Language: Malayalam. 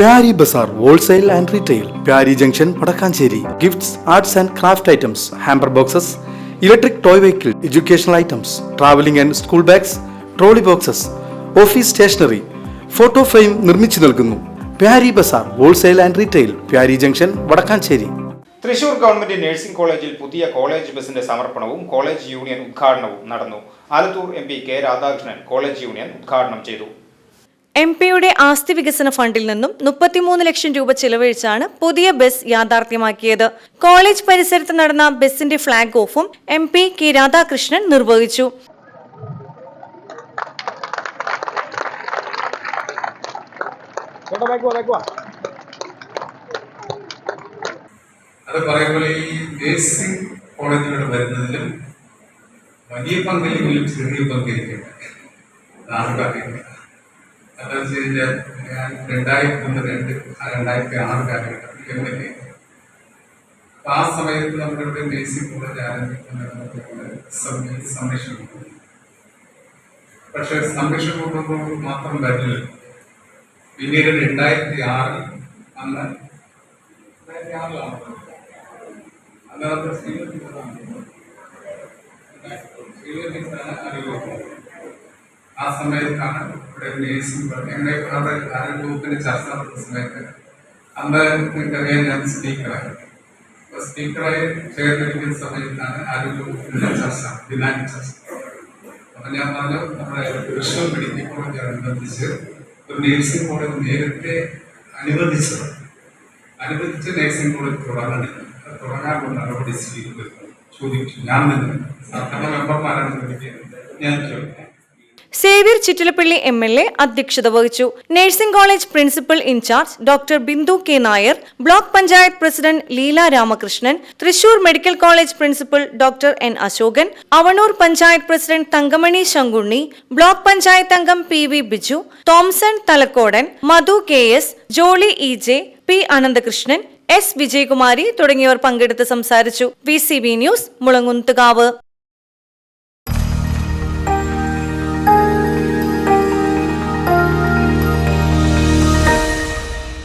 Pyari Bazaar wholesale and retail Pyari junction Vadakkanchery. Gifts arts and craft items hamper boxes electric toy vehicle educational items travelling and school bags trolley boxes office stationery photo frame നിർമ്മിച്ചു നൽകുന്നു. പ്യാരി Bazar wholesale and retail Pyari junction Vadakkanchery. Thrissur government nursing കോളേജിൽ പുതിയ കോളേജ് ബസിന്റെ സമർപ്പണവും കോളേജ് യൂണിയൻ ഉദ്ഘാടനവും നടന്നു. Alathur M P K Radhakrishnan college union ഉദ്ഘാടനം ചെയ്തു. എം പിയുടെ ആസ്തി വികസന ഫണ്ടിൽ നിന്നും മുപ്പത്തിമൂന്ന് ലക്ഷം രൂപ ചിലവഴിച്ചാണ് പുതിയ ബസ് യാഥാർത്ഥ്യമാക്കിയത്. കോളേജ് പരിസരത്ത് നടന്ന ബസിന്റെ ഫ്ളാഗ് ഓഫും എം പി കെ രാധാകൃഷ്ണൻ നിർവഹിച്ചു. അത് ഈ വലിയ അതെന്ന് വെച്ച് കഴിഞ്ഞാൽ ഞാൻ രണ്ടായിരത്തി ഒന്ന് രണ്ട് ആ രണ്ടായിരത്തി ആറ് കാലഘട്ടത്തിൽ എം എൽ എ ആ സമയത്ത് നമ്മുടെ ഇവിടെ നേഴ്സിംഗ് കോളേജ് ആരംഭിക്കുന്ന സംരക്ഷണം. പക്ഷെ സംരക്ഷണം കൊണ്ടുപോകുമ്പോൾ മാത്രം വരില്ല പിന്നീട് രണ്ടായിരത്തി ആറിൽ അന്ന് രണ്ടായിരത്തി ആറിലാണ് അന്നത്തെ ശ്രീലങ്കയിലാണ്. ശ്രീലങ്കയിലാണ് അറിവ് ആ സമയത്താണ് ഇവിടെ നേഴ്സിംഗ് ഞങ്ങളുടെ അവിടെ ആരോഗ്യവകുപ്പിന്റെ ചർച്ച നടത്തുന്ന സമയത്ത് അന്ന് നിങ്ങൾക്കറിയാൻ ഞാൻ സ്പീക്കറായി അപ്പൊ സ്പീക്കറായി ചേർന്നിരിക്കുന്ന സമയത്താണ് ആരോഗ്യവകുപ്പിന്റെ ചർച്ച ഡിമാൻഡ് ചർച്ച. അപ്പൊ ഞാൻ പറഞ്ഞു നമ്മുടെ വിഷ്ണു മെഡിക്കൽ കോളേജ് അനുബന്ധിച്ച് ഒരു നേഴ്സിംഗ് കോളേജ് നേരത്തെ അനുവദിച്ചത് അനുവദിച്ച് നേഴ്സിംഗ് കോളേജ് തുടങ്ങണം. തുടങ്ങാനുള്ള നടപടി സ്വീകരിക്കുന്നു. ചോദിച്ചു ഞാൻ നിന്ന് സർക്കാർ മെമ്പർമാരാണ് ഞാൻ ചോദിക്കാം. Xavier Chittilappally M L A അധ്യക്ഷത വഹിച്ചു. Nursing college principal incharge doctor Bindu K Nair block panchayat president Leela Ramakrishnan Thrissur medical college principal doctor N Ashokan Avanur panchayat president Thankamani Sankunni block panchayat അംഗം P V Biju Thomson Thalakkodan Madhu K S Jolly E J P Ananthakrishnan S Vijayakumari തുടങ്ങിയവർ പങ്കെടുത്ത് സംസാരിച്ചു. V C B news Mulangunnathukavu